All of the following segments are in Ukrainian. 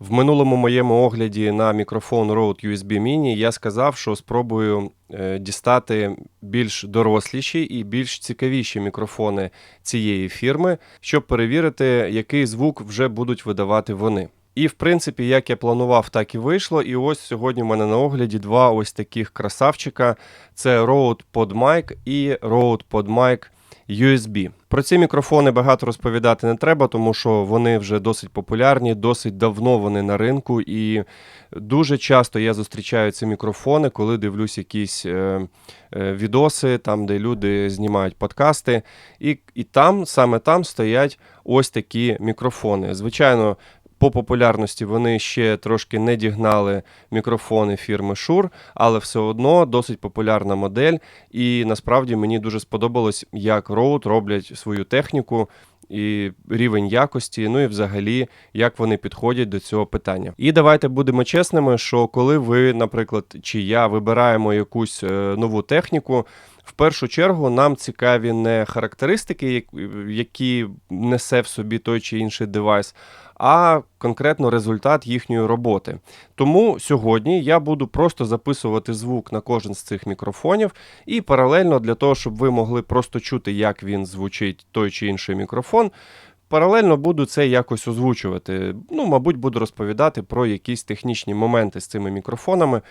В минулому моєму огляді на мікрофон Rode USB Mini я сказав, що спробую е, дістати більш доросліші і більш цікавіші мікрофони цієї фірми, щоб перевірити, який звук вже будуть видавати вони. І в принципі, як я планував, так і вийшло. І ось сьогодні в мене на огляді два ось таких красавчика: це Rode PodMic і Rode PodMic USB. Про ці мікрофони багато розповідати не треба, тому що вони вже досить популярні, досить давно вони на ринку, і дуже часто я зустрічаю ці мікрофони, коли дивлюсь якісь е, е, відоси, там, де люди знімають подкасти, і, і там, саме там стоять ось такі мікрофони. Звичайно. По популярності вони ще трошки не дігнали мікрофони фірми Shure, але все одно досить популярна модель. І насправді мені дуже сподобалось, як Rode роблять свою техніку. І рівень якості, ну і взагалі, як вони підходять до цього питання. І давайте будемо чесними, що коли ви, наприклад, чи я вибираємо якусь е, нову техніку, в першу чергу нам цікаві не характеристики, які несе в собі той чи інший девайс, а конкретно результат їхньої роботи. Тому сьогодні я буду просто записувати звук на кожен з цих мікрофонів, і паралельно для того, щоб ви могли просто чути, як він звучить той чи інший мікрофон. Паралельно буду це якось озвучувати. Ну, мабуть, буду розповідати про якісь технічні моменти з цими мікрофонами.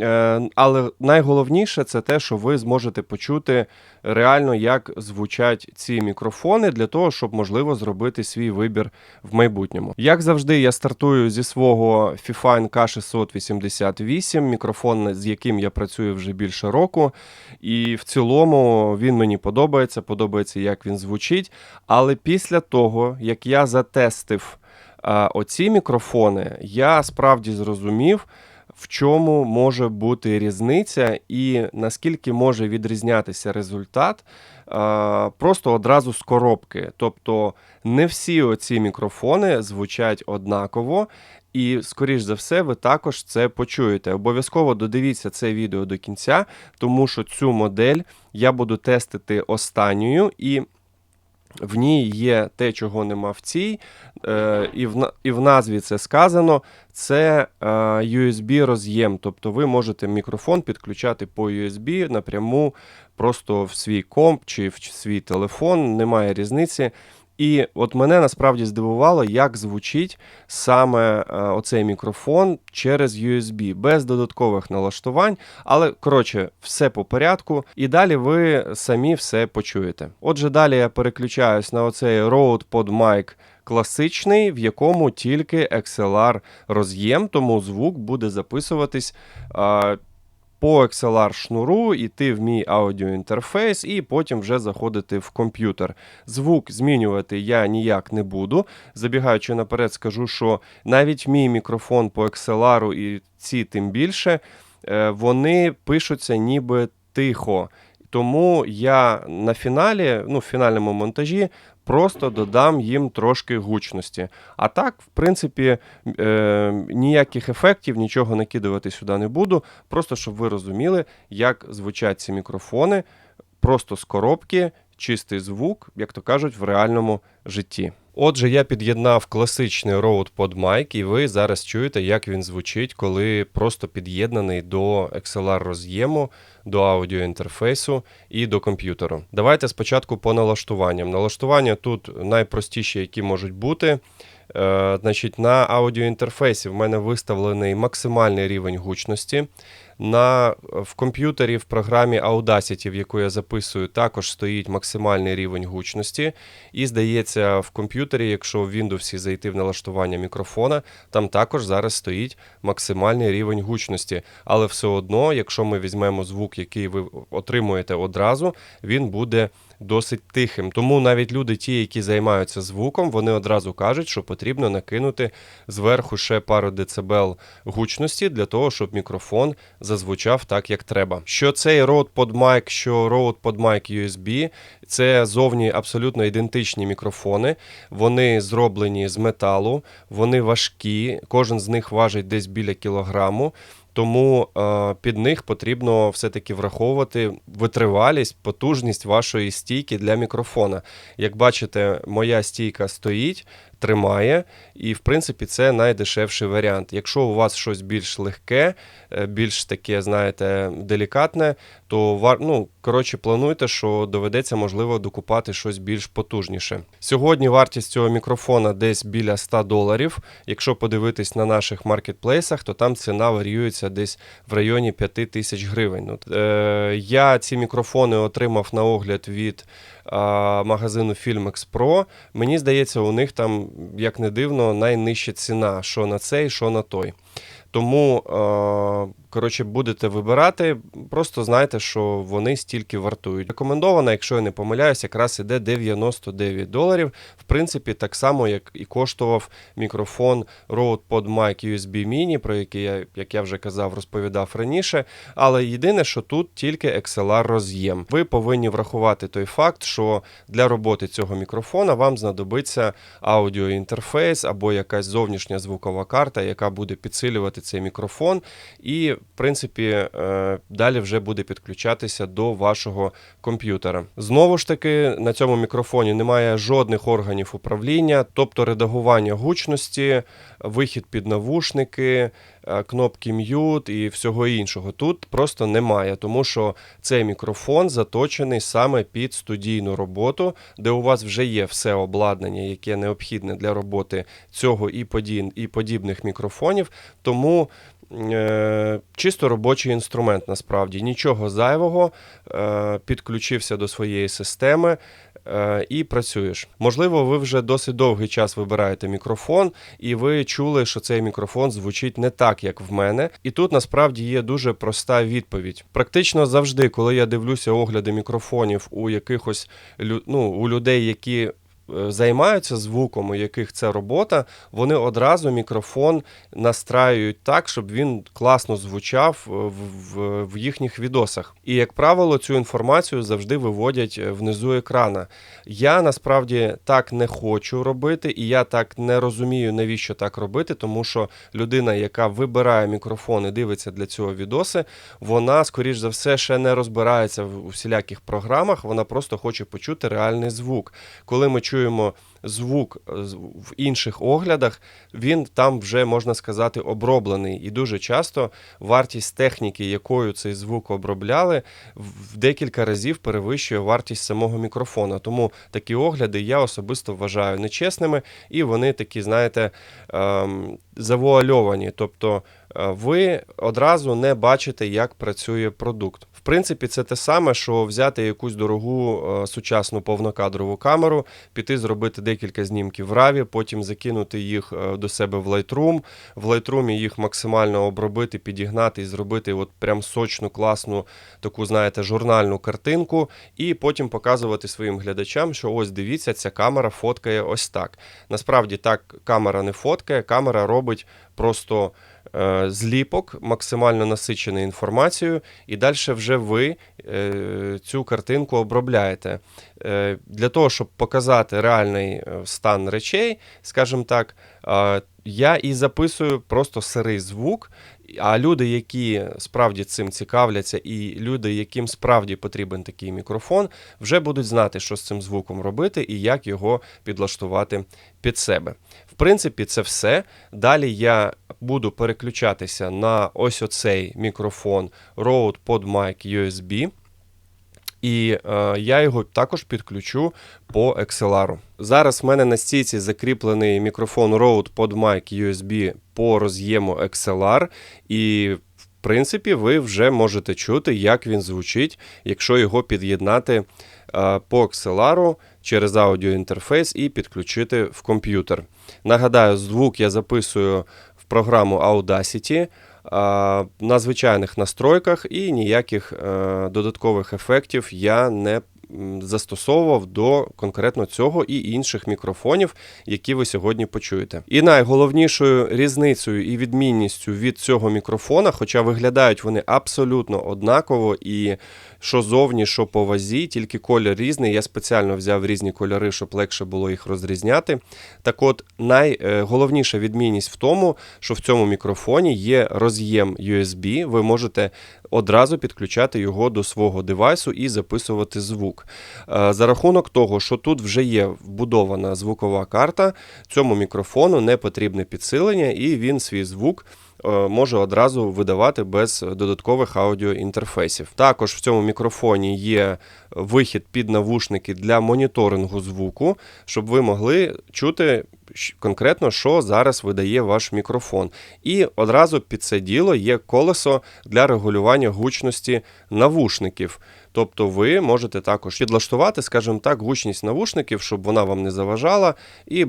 Е, але найголовніше це те, що ви зможете почути реально, як звучать ці мікрофони, для того, щоб можливо зробити свій вибір в майбутньому. Як завжди, я стартую зі свого Fifine K688, мікрофон, з яким я працюю вже більше року. І в цілому він мені подобається, подобається, як він звучить. Але після того, як я затестив а, оці мікрофони, я справді зрозумів в чому може бути різниця, і наскільки може відрізнятися результат просто одразу з коробки. Тобто не всі оці мікрофони звучать однаково. І, скоріш за все, ви також це почуєте. Обов'язково додивіться це відео до кінця, тому що цю модель я буду тестити останньою, і в ній є те, чого нема в цій, е, і в і в назві це сказано. Це е, USB-роз'єм. Тобто ви можете мікрофон підключати по USB напряму просто в свій комп чи в свій телефон, немає різниці. І от мене насправді здивувало, як звучить саме е, оцей мікрофон через USB, без додаткових налаштувань. Але, коротше, все по порядку. І далі ви самі все почуєте. Отже, далі я переключаюсь на оцей Rode PodMic класичний, в якому тільки XLR роз'єм, тому звук буде записуватись. Е, по XLR шнуру йти в мій аудіоінтерфейс і потім вже заходити в комп'ютер. Звук змінювати я ніяк не буду. Забігаючи наперед, скажу, що навіть мій мікрофон по XLR і ці тим більше, е, вони пишуться ніби тихо. Тому я на фіналі, ну, в фінальному монтажі, просто додам їм трошки гучності. А так, в принципі, е, ніяких ефектів, нічого накидувати сюди не буду. Просто щоб ви розуміли, як звучать ці мікрофони, просто з коробки, чистий звук, як то кажуть, в реальному житті. Отже, я під'єднав класичний Rode PodMic, і ви зараз чуєте, як він звучить, коли просто під'єднаний до XLR роз'єму, до аудіоінтерфейсу і до комп'ютеру. Давайте спочатку по налаштуванням. Налаштування тут найпростіші, які можуть бути. Е, значить, На аудіоінтерфейсі в мене виставлений максимальний рівень гучності. На, В комп'ютері в програмі Audacity, в яку я записую, також стоїть максимальний рівень гучності. І здається, в комп'ютері, якщо в Windows зайти в налаштування мікрофона, там також зараз стоїть максимальний рівень гучності. Але все одно, якщо ми візьмемо звук, який ви отримуєте одразу, він буде досить тихим. Тому навіть люди, ті, які займаються звуком, вони одразу кажуть, що потрібно накинути зверху ще пару децибел гучності для того, щоб мікрофон зазвучав так, як треба. Що цей Rode PodMic, що Rode PodMic USB, це зовні абсолютно ідентичні мікрофони. Вони зроблені з металу, вони важкі, кожен з них важить десь біля кілограму. Тому е, під них потрібно все-таки враховувати витривалість, потужність вашої стійки для мікрофона. Як бачите, моя стійка стоїть, тримає, і в принципі це найдешевший варіант. Якщо у вас щось більш легке, е, більш таке, знаєте, делікатне, то вар... ну, коротше, плануйте, що доведеться, можливо, докупати щось більш потужніше. Сьогодні вартість цього мікрофона десь біля 100 доларів. Якщо подивитись на наших маркетплейсах, то там ціна варіюється десь в районі 5 тисяч гривень. Ну, е, я ці мікрофони отримав на огляд від е, магазину Filmex Pro. Мені здається, у них там, як не дивно, найнижча ціна, що на цей, що на той. Тому, е, коротше, будете вибирати, просто знайте, що вони стільки вартують. Рекомендовано, якщо я не помиляюсь, якраз іде 99 доларів. В принципі, так само, як і коштував мікрофон Rode PodMic USB Mini, про який я, як я вже казав, розповідав раніше. Але єдине, що тут тільки XLR роз'єм. Ви повинні врахувати той факт, що для роботи цього мікрофона вам знадобиться аудіоінтерфейс або якась зовнішня звукова карта, яка буде підсилювати цей мікрофон, і, в принципі, е, далі вже буде підключатися до вашого комп'ютера. Знову ж таки, на цьому мікрофоні немає жодних органів управління, тобто редагування гучності, вихід під навушники, е, кнопки м'ют і всього іншого. Тут просто немає, тому що цей мікрофон заточений саме під студійну роботу, де у вас вже є все обладнання, яке необхідне для роботи цього і подібних мікрофонів. Тому чисто робочий інструмент насправді нічого зайвого. Е, підключився до своєї системи. е, І працюєш. Можливо, ви вже досить довгий час вибираєте мікрофон, і ви чули, що цей мікрофон звучить не так, як в мене. І тут насправді є дуже проста відповідь. Практично завжди, коли я дивлюся огляди мікрофонів у якихось ну, у людей, які е, займаються звуком, у яких це робота, вони одразу мікрофон настраюють так, щоб він класно звучав е, в, в, в їхніх відосах. І, як правило, цю інформацію завжди виводять е, внизу екрана. Я насправді так не хочу робити, і я так не розумію, навіщо так робити, тому що людина, яка вибирає мікрофон і дивиться для цього відоси, вона, скоріш за все, ще не розбирається в усіляких програмах, вона просто хоче почути реальний звук. Коли ми чуємо звук е, в інших оглядах, він там вже можна сказати оброблений. І дуже часто вартість техніки, якою цей звук обробляли, в декілька разів перевищує вартість самого мікрофона. Тому такі огляди я особисто вважаю нечесними, і вони такі, знаєте, ем, завуальовані. Тобто ви одразу не бачите, як працює продукт. В принципі, це те саме, що взяти якусь дорогу е, сучасну повнокадрову камеру, піти зробити декілька знімків в RAW, потім закинути їх е, до себе в Lightroom, в Lightroom їх максимально обробити, підігнати і зробити от прям сочну, класну таку, знаєте, журнальну картинку, і потім показувати своїм глядачам, що ось дивіться, ця камера фоткає ось так. Насправді так камера не фоткає, камера робить просто е, зліпок, максимально насичений інформацією, і далі вже ви е, цю картинку обробляєте. Е, для того, щоб показати реальний е, стан речей, скажімо так, е, я і записую просто сирий звук. А люди, які справді цим цікавляться, і люди, яким справді потрібен такий мікрофон, вже будуть знати, що з цим звуком робити і як його підлаштувати під себе. В принципі, це все. Далі я буду переключатися на ось оцей мікрофон Rode PodMic USB. І е, я його також підключу по XLR. Зараз в мене на стійці закріплений мікрофон Rode PodMic USB по роз'єму XLR, і в принципі ви вже можете чути, як він звучить, якщо його під'єднати е, по XLR через аудіоінтерфейс і підключити в комп'ютер. Нагадаю, звук я записую в програму Audacity на звичайних настройках і ніяких е, додаткових ефектів я не застосовував до конкретно цього і інших мікрофонів, які ви сьогодні почуєте. І найголовнішою різницею і відмінністю від цього мікрофона, хоча виглядають вони абсолютно однаково і що зовні, що по вазі, тільки колір різний. Я спеціально взяв різні кольори, щоб легше було їх розрізняти. Так от, найголовніша відмінність в тому, що в цьому мікрофоні є роз'єм USB, ви можете одразу підключати його до свого девайсу і записувати звук. звук. Е, За рахунок того, що тут вже є вбудована звукова карта, цьому мікрофону не потрібне підсилення, і він свій звук. Е, Може одразу видавати без додаткових аудіоінтерфейсів. Також в цьому мікрофоні є вихід під навушники для моніторингу звуку, щоб ви могли чути конкретно, що зараз видає ваш мікрофон. І одразу під це діло є колесо для регулювання гучності навушників. Тобто ви можете також підлаштувати, скажімо так, гучність навушників, щоб вона вам не заважала, і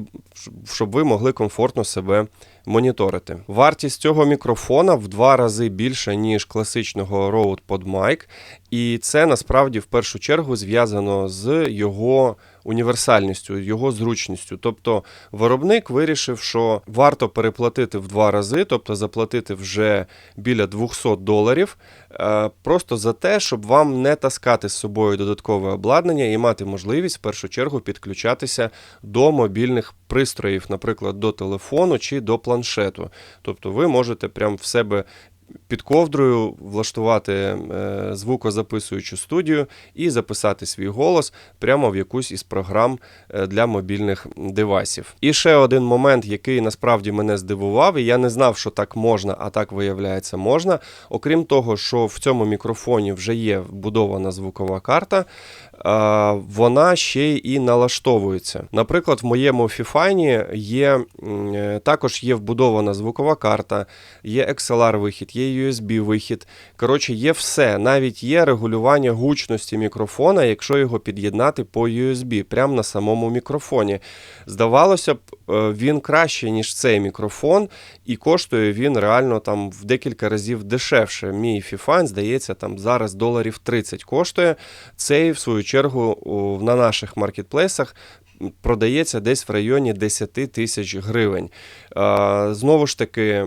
щоб ви могли комфортно себе моніторити. Вартість цього мікрофона в два рази більша, ніж класичного Rode PodMic, і це насправді в першу чергу зв'язано з його універсальністю, його зручністю. Тобто виробник вирішив, що варто переплатити в два рази, тобто заплатити вже біля 200 доларів, е, просто за те, щоб вам не таскати з собою додаткове обладнання і мати можливість в першу чергу підключатися до мобільних пристроїв, наприклад, до телефону чи до планшету. Тобто ви можете прямо в себе під ковдрою влаштувати е, звукозаписуючу студію і записати свій голос прямо в якусь із програм е, для мобільних девайсів. І ще один момент, який насправді мене здивував, і я не знав, що так можна, а так виявляється можна. Окрім того, що в цьому мікрофоні вже є вбудована звукова карта, вона ще і налаштовується. Наприклад, в моєму фіфайні є е, також є вбудована звукова карта, є XLR-вихід, є USB-вихід. Коротше, є все. Навіть є регулювання гучності мікрофона, якщо його під'єднати по USB, прямо на самому мікрофоні. Здавалося б, е, він краще, ніж цей мікрофон, і коштує він реально там в декілька разів дешевше. Мій Fifine, здається, там зараз доларів 30 коштує. Цей, в свою чергу, на наших маркетплейсах. Продається десь в районі 10 тисяч гривень. Знову ж таки,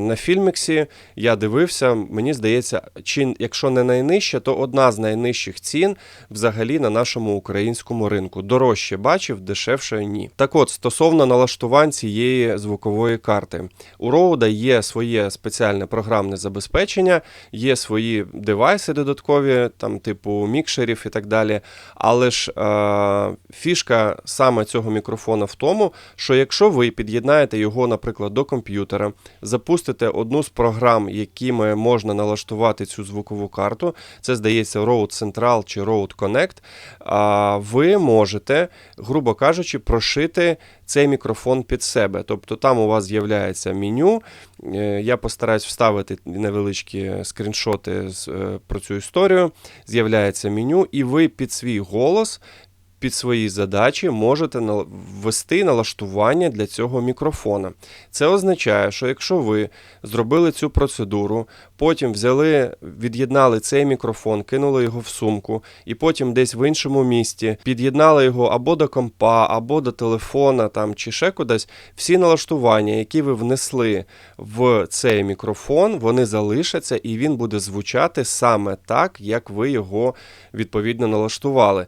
на фільміксі я дивився, мені здається, чи якщо не найнижча, то одна з найнижчих цін взагалі на нашому українському ринку. Дорожче бачив, дешевше ні. Так от, стосовно налаштувань цієї звукової карти, у Роуда є своє спеціальне програмне забезпечення, є свої девайси додаткові, там типу мікшерів і так далі. Але ж е, фішка саме цього мікрофона в тому, що якщо ви під'єднаєте його, наприклад, до комп'ютера, запустите одну з програм, якими можна налаштувати цю звукову карту, це здається Road Central чи Road Connect, а ви можете, грубо кажучи, прошити цей мікрофон під себе. Тобто там у вас з'являється меню. Е, Я постараюсь вставити невеличкі скріншоти е, про цю історію. З'являється меню, і ви під свій голос. Під свої задачі можете ввести налаштування для цього мікрофона. Це означає, що якщо ви зробили цю процедуру, потім взяли, від'єднали цей мікрофон, кинули його в сумку, і потім десь в іншому місті під'єднали його або до компа, або до телефона, там чи ще кудись, всі налаштування, які ви внесли в цей мікрофон, вони залишаться, і він буде звучати саме так, як ви його відповідно налаштували.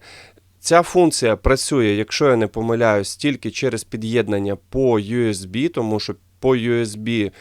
Ця функція працює, якщо я не помиляюсь, тільки через під'єднання по USB, тому що по USB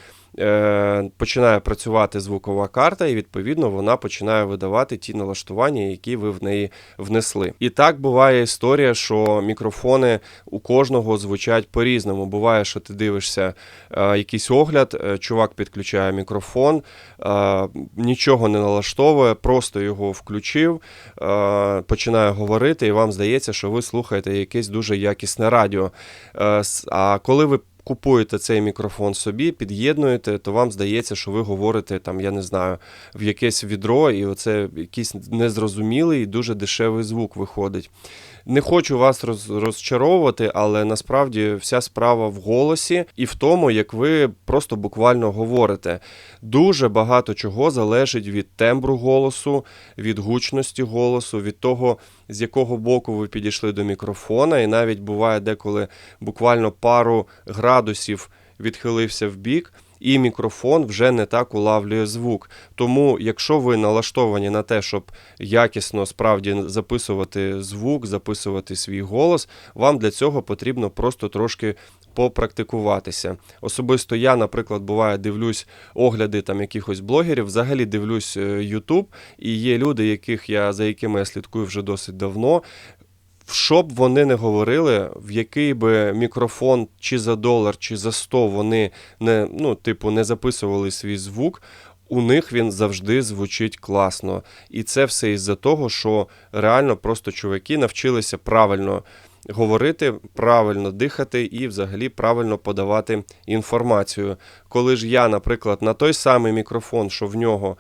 починає працювати звукова карта, і відповідно вона починає видавати ті налаштування, які ви в неї внесли. І так буває історія, що мікрофони у кожного звучать по-різному. Буває, що ти дивишся е, якийсь огляд, е, чувак підключає мікрофон, е, нічого не налаштовує, просто його включив, е, починає говорити, і вам здається, що ви слухаєте якесь дуже якісне радіо. Е, А коли ви купуєте цей мікрофон собі, під'єднуєте, то вам здається, що ви говорите там, я не знаю, в якесь відро, і оце якийсь незрозумілий і дуже дешевий звук виходить. Не хочу вас роз, розчаровувати, але насправді вся справа в голосі і в тому, як ви просто буквально говорите. Дуже багато чого залежить від тембру голосу, від гучності голосу, від того, з якого боку ви підійшли до мікрофона, і навіть буває деколи буквально пару градусів відхилився в бік. І мікрофон вже не так улавлює звук. Тому, якщо ви налаштовані на те, щоб якісно справді записувати звук, записувати свій голос, вам для цього потрібно просто трошки попрактикуватися. Особисто я, наприклад, буває, дивлюсь огляди там якихось блогерів, взагалі дивлюсь е, YouTube, і є люди, яких я за якими я слідкую вже досить давно. Що б вони не говорили, в який би мікрофон чи за долар, чи за 100 вони не, ну, типу, не записували свій звук, у них він завжди звучить класно. І це все із-за того, що реально просто чуваки навчилися правильно говорити, правильно дихати і взагалі правильно подавати інформацію. Коли ж я, наприклад, на той самий мікрофон, що в нього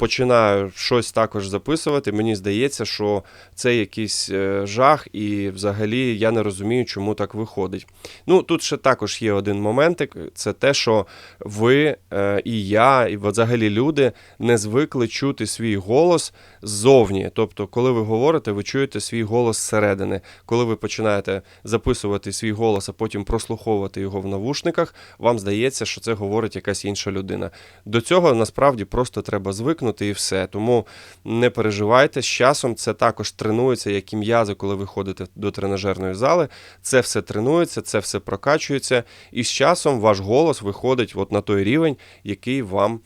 починаю щось також записувати, мені здається, що це якийсь е, жах, і взагалі я не розумію, чому так виходить. Ну, тут ще також є один моментик: це те, що ви е, і я, і взагалі люди не звикли чути свій голос ззовні. Тобто, коли ви говорите, ви чуєте свій голос зсередини. Коли ви починаєте записувати свій голос, а потім прослуховувати його в навушниках, вам здається, що це говорить якась інша людина. До цього насправді просто треба звикнути і все. Тому не переживайте. З часом це також тренується, як і м'язи, коли ви ходите до тренажерної зали. Це все тренується, це все прокачується, і з часом ваш голос виходить от на той рівень, який вам.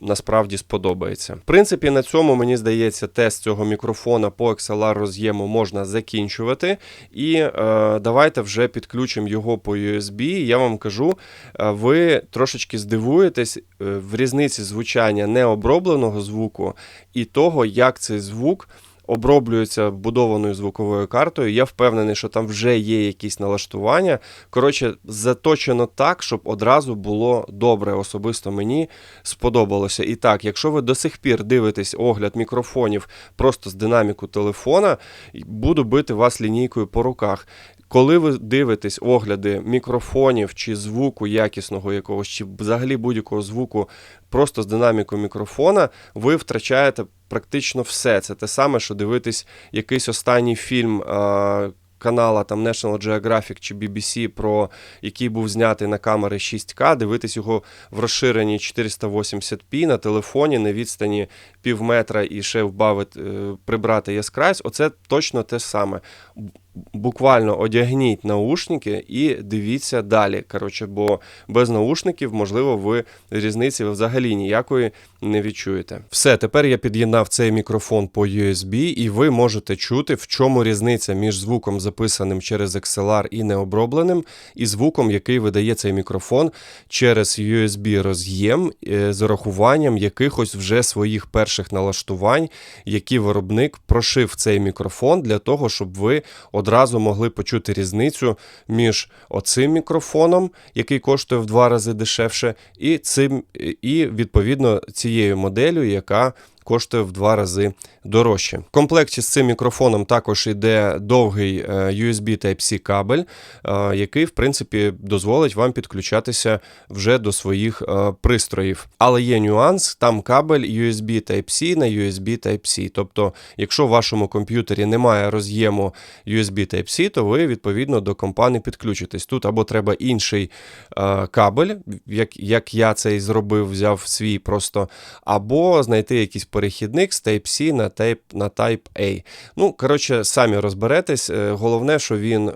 Насправді сподобається. В принципі, на цьому мені здається, тест цього мікрофона по XLR роз'єму можна закінчувати. І е, давайте вже підключимо його по USB. Я вам кажу, е, ви трошечки здивуєтесь е, в різниці звучання необробленого звуку і того, як цей звук оброблюється будованою звуковою картою. Я впевнений, що там вже є якісь налаштування. Коротше, заточено так, щоб одразу було добре. Особисто мені сподобалося. І так, якщо ви до сих пір дивитесь огляд мікрофонів просто з динаміку телефона, буду бити вас лінійкою по руках. Коли ви дивитесь огляди мікрофонів чи звуку якісного якогось, чи взагалі будь-якого звуку просто з динамікою мікрофона, ви втрачаєте практично все. Це те саме, що дивитись якийсь останній фільм. А, Канала там National Geographic чи BBC, про який був знятий на камери 6К, дивитись його в розширенні 480p на телефоні на відстані пів метра і ще вбавити, е, прибрати яскравість. Оце точно те саме. Буквально одягніть наушники і дивіться далі. Коротше, бо без наушників, можливо, ви різниці взагалі ніякої не відчуєте. Все, тепер я під'єднав цей мікрофон по USB, і ви можете чути, в чому різниця між звуком, записаним через XLR і необробленим, і звуком, який видає цей мікрофон через USB роз'єм е, з урахуванням якихось вже своїх перших налаштувань, які виробник прошив цей мікрофон для того, щоб ви одразу могли почути різницю між оцим мікрофоном, який коштує в два рази дешевше, і цим, і відповідно цією моделлю, яка коштує в два рази дорожче. В комплекті з цим мікрофоном також йде довгий е, USB Type-C кабель, е, який, в принципі, дозволить вам підключатися вже до своїх е, пристроїв. Але є нюанс: там кабель USB Type-C на USB Type-C. Тобто, якщо в вашому комп'ютері немає роз'єму USB Type-C, то ви відповідно до компа не підключитесь. Тут або треба інший кабель, як, як я це і зробив, взяв свій просто, або знайти якийсь перехідник з Type-C на Type, на Type-A. Ну, коротше, самі розберетесь. Е, Головне, що він е,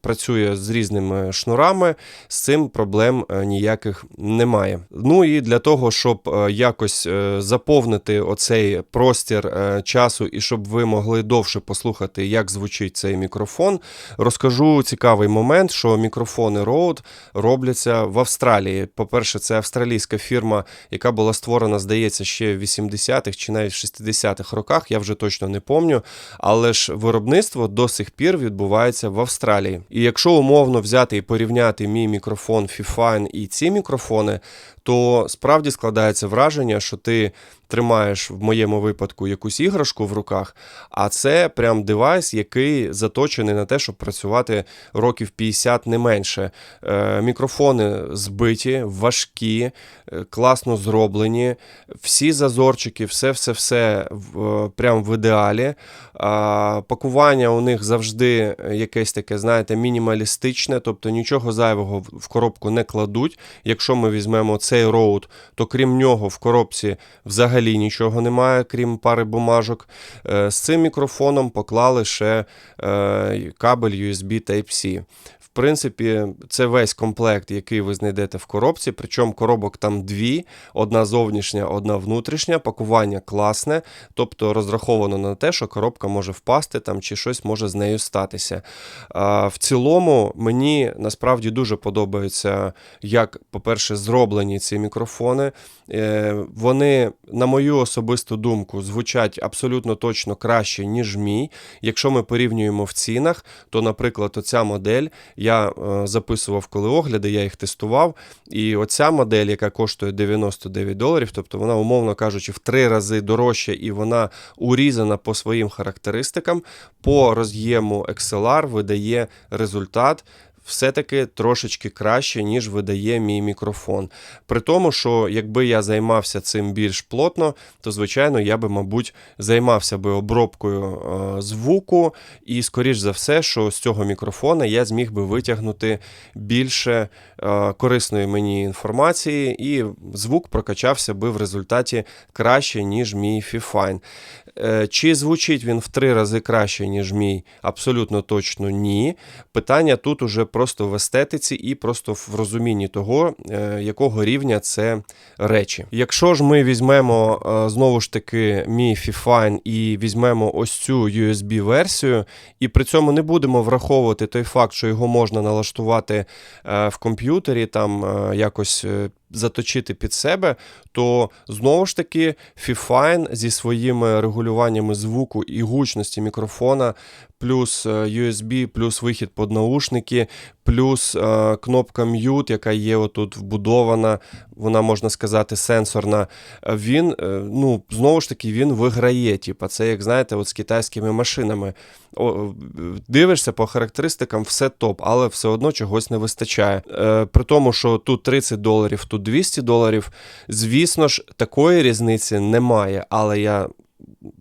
працює з різними шнурами, з цим проблем е, ніяких немає. Ну і для того, щоб е, якось заповнити оцей простір часу і щоб ви могли довше послухати, як звучить цей мікрофон, розкажу цікавий момент, що мікрофони Rode робляться в Австралії. По-перше, це австралійська фірма, яка була створена, здається, ще в 80-х чи навіть в 60-х роках, я вже точно не помню. Але ж виробництво до сих пір відбувається в Австралії. І якщо умовно взяти і порівняти мій мікрофон Fifine і ці мікрофони, то справді складається враження, що ти тримаєш в моєму випадку якусь іграшку в руках, а це прям девайс, який заточений на те, щоб працювати років 50 не менше. Е, Мікрофони збиті, важкі, е, класно зроблені. Всі зазорчики все-все-все в- прям в ідеалі. Пакування у них завжди якесь таке, знаєте, мінімалістичне, тобто нічого зайвого в- коробку не кладуть. Якщо ми візьмемо цей роут, то крім нього в коробці взагалі нічого немає, крім пари бумажок. Е, З цим мікрофоном поклали ще е, кабель USB Type-C. Принципі, це весь комплект, який ви знайдете в коробці. Причому коробок там дві: одна зовнішня, одна внутрішня. Пакування класне, тобто розраховано на те, що коробка може впасти там чи щось може з нею статися. В цілому, мені насправді дуже подобається, як, по-перше, зроблені ці мікрофони. Е, вони, на мою особисту думку, звучать абсолютно точно краще, ніж мій. Якщо ми порівнюємо в цінах, то, наприклад, оця модель я е, записував коли огляди, я їх тестував. І оця модель, яка коштує 99 доларів, тобто вона, умовно кажучи, в три рази дорожча і вона урізана по своїм характеристикам, по роз'єму XLR видає результат. Все-таки трошечки краще, ніж видає мій мікрофон. При тому, що якби я займався цим більш плотно, то звичайно я би, мабуть, займався би обробкою е, звуку, і, скоріш за все, що з цього мікрофона я зміг би витягнути більше е, корисної мені інформації, і звук прокачався би в результаті краще, ніж мій Fifine. Е, Чи звучить він в три рази краще, ніж мій? Абсолютно точно ні. Питання тут уже просто в естетиці і просто в розумінні того, е, якого рівня це речі. Якщо ж ми візьмемо е, знову ж таки мій Fifine і візьмемо ось цю USB-версію, і при цьому не будемо враховувати той факт, що його можна налаштувати е, в комп'ютері, там якось. Заточити під себе, то знову ж таки Fifine зі своїми регулюваннями звуку і гучності мікрофона, плюс е, USB, плюс вихід під наушники, плюс е, кнопка Mute, яка є отут вбудована, вона можна сказати сенсорна. е, Він е, ну знову ж таки він виграє. Типа, це як знаєте, от з китайськими машинами. О, дивишся по характеристикам, все топ, але все одно чогось не вистачає. Е, при тому, що тут 30 доларів, тут 200 доларів. Звісно ж, такої різниці немає, але я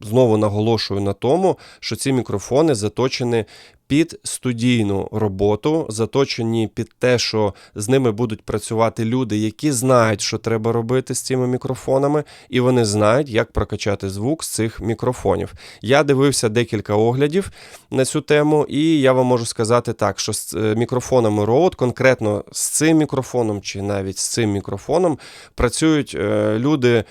знову наголошую на тому, що ці мікрофони заточені під студійну роботу, заточені під те, що з ними будуть працювати люди, які знають, що треба робити з цими мікрофонами, і вони знають, як прокачати звук з цих мікрофонів. Я дивився декілька оглядів на цю тему, і я вам можу сказати так, що з е, мікрофонами Rode, конкретно з цим мікрофоном, чи навіть з цим мікрофоном, працюють е, люди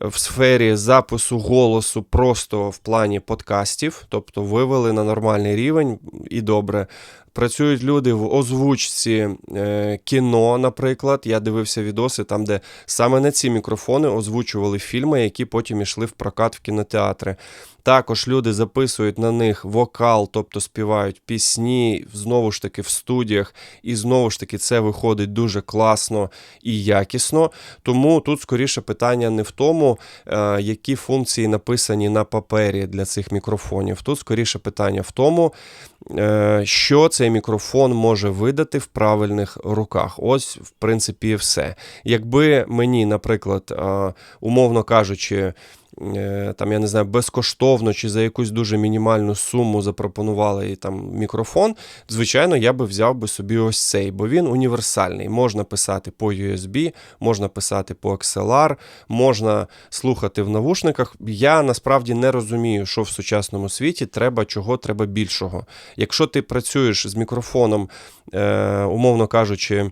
в сфері запису голосу просто в плані подкастів, тобто вивели на нормальний рівень і добре. Працюють люди в озвучці е, кіно, наприклад. Я дивився відоси там, де саме на ці мікрофони озвучували фільми, які потім йшли в прокат в кінотеатри. Також люди записують на них вокал, тобто співають пісні, знову ж таки в студіях, і знову ж таки це виходить дуже класно і якісно. Тому тут скоріше питання не в тому, е, які функції написані на папері для цих мікрофонів. Тут скоріше питання в тому, е, що цей мікрофон може видати в правильних руках. Ось, в принципі, все. Якби мені, наприклад, е, умовно кажучи, там, я не знаю, безкоштовно чи за якусь дуже мінімальну суму запропонували там мікрофон, звичайно, я би взяв би собі ось цей, бо він універсальний. Можна писати по USB, можна писати по XLR, можна слухати в навушниках. Я насправді не розумію, що в сучасному світі треба, чого треба більшого. Якщо ти працюєш з мікрофоном, е, умовно кажучи, е,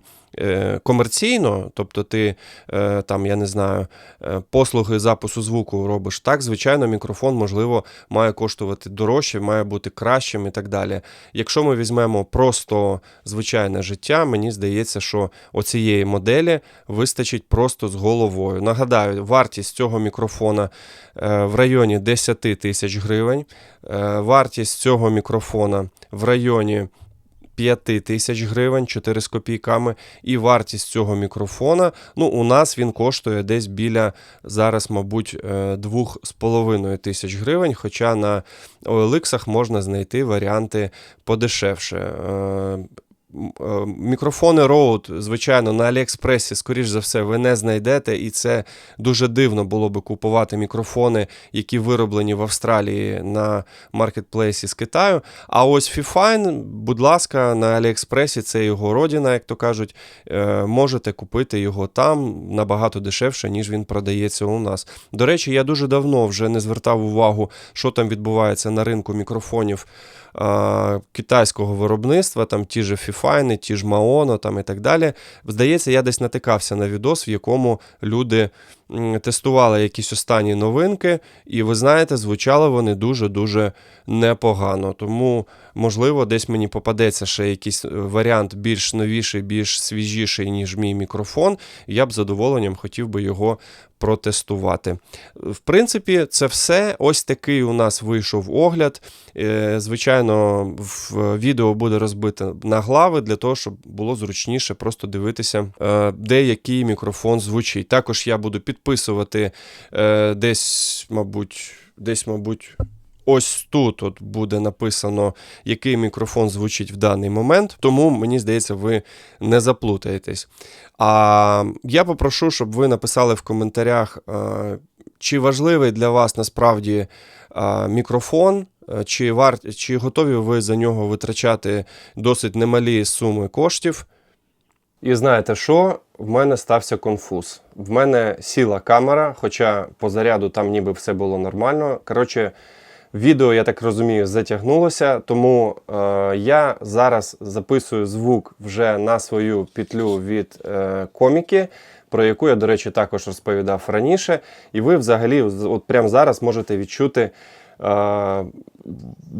комерційно, тобто ти е, там, я не знаю, е, послуги запису звуку робиш так, звичайно, мікрофон, можливо, має коштувати дорожче, має бути кращим і так далі. Якщо ми візьмемо просто звичайне життя, мені здається, що оцієї моделі вистачить просто з головою. Нагадаю, вартість цього мікрофона е, в районі 10 тисяч гривень, е, вартість цього мікрофона в районі 5 тисяч гривень, 4 з копійками, і вартість цього мікрофона. Ну, у нас він коштує десь біля зараз, мабуть, е, 2,5 тисяч гривень. Хоча на OLX можна знайти варіанти подешевше. Е, Мікрофони Rode, звичайно, на Аліекспресі, скоріш за все, ви не знайдете, і це дуже дивно було би купувати мікрофони, які вироблені в Австралії на маркетплейсі з Китаю. А ось Fifine, будь ласка, на Аліекспресі це його родина, як то кажуть. е, Можете купити його там набагато дешевше, ніж він продається у нас. До речі, я дуже давно вже не звертав увагу, що там відбувається на ринку мікрофонів а, китайського виробництва, там ті ж фіфайни, ті ж Маоно там і так далі. Здається, я десь натикався на відос, в якому люди тестували якісь останні новинки, і ви знаєте, звучали вони дуже-дуже непогано. Тому, можливо, десь мені попадеться ще якийсь е, варіант більш новіший, більш свіжіший, ніж мій мікрофон. Я б задоволенням хотів би його протестувати. В принципі, це все. Ось такий у нас вийшов огляд. Е, Звичайно, в відео буде розбите на глави для того, щоб було зручніше просто дивитися, е, де який мікрофон звучить. Також я буду підписувати е, десь, мабуть, десь, мабуть. Ось тут от буде написано, який мікрофон звучить в даний момент, тому мені здається, ви не заплутаєтесь. А я попрошу, щоб ви написали в коментарях, е, чи важливий для вас насправді е, мікрофон, е, чи, вар... чи готові ви за нього витрачати досить немалі суми коштів. І знаєте що? В мене стався конфуз. В мене сіла камера, хоча по заряду там ніби все було нормально. Коротше, відео, я так розумію, затягнулося, тому е, я зараз записую звук вже на свою петлю від е, коміки, про яку я, до речі, також розповідав раніше. І ви взагалі, от прямо зараз можете відчути. Е,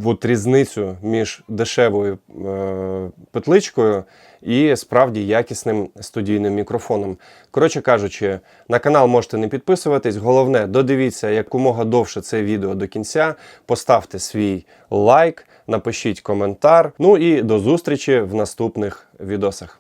от різницю між дешевою е, петличкою і справді якісним студійним мікрофоном. Коротше кажучи, на канал можете не підписуватись. Головне, додивіться якомога довше це відео до кінця. Поставте свій лайк, напишіть коментар. Ну і до зустрічі в наступних відосах.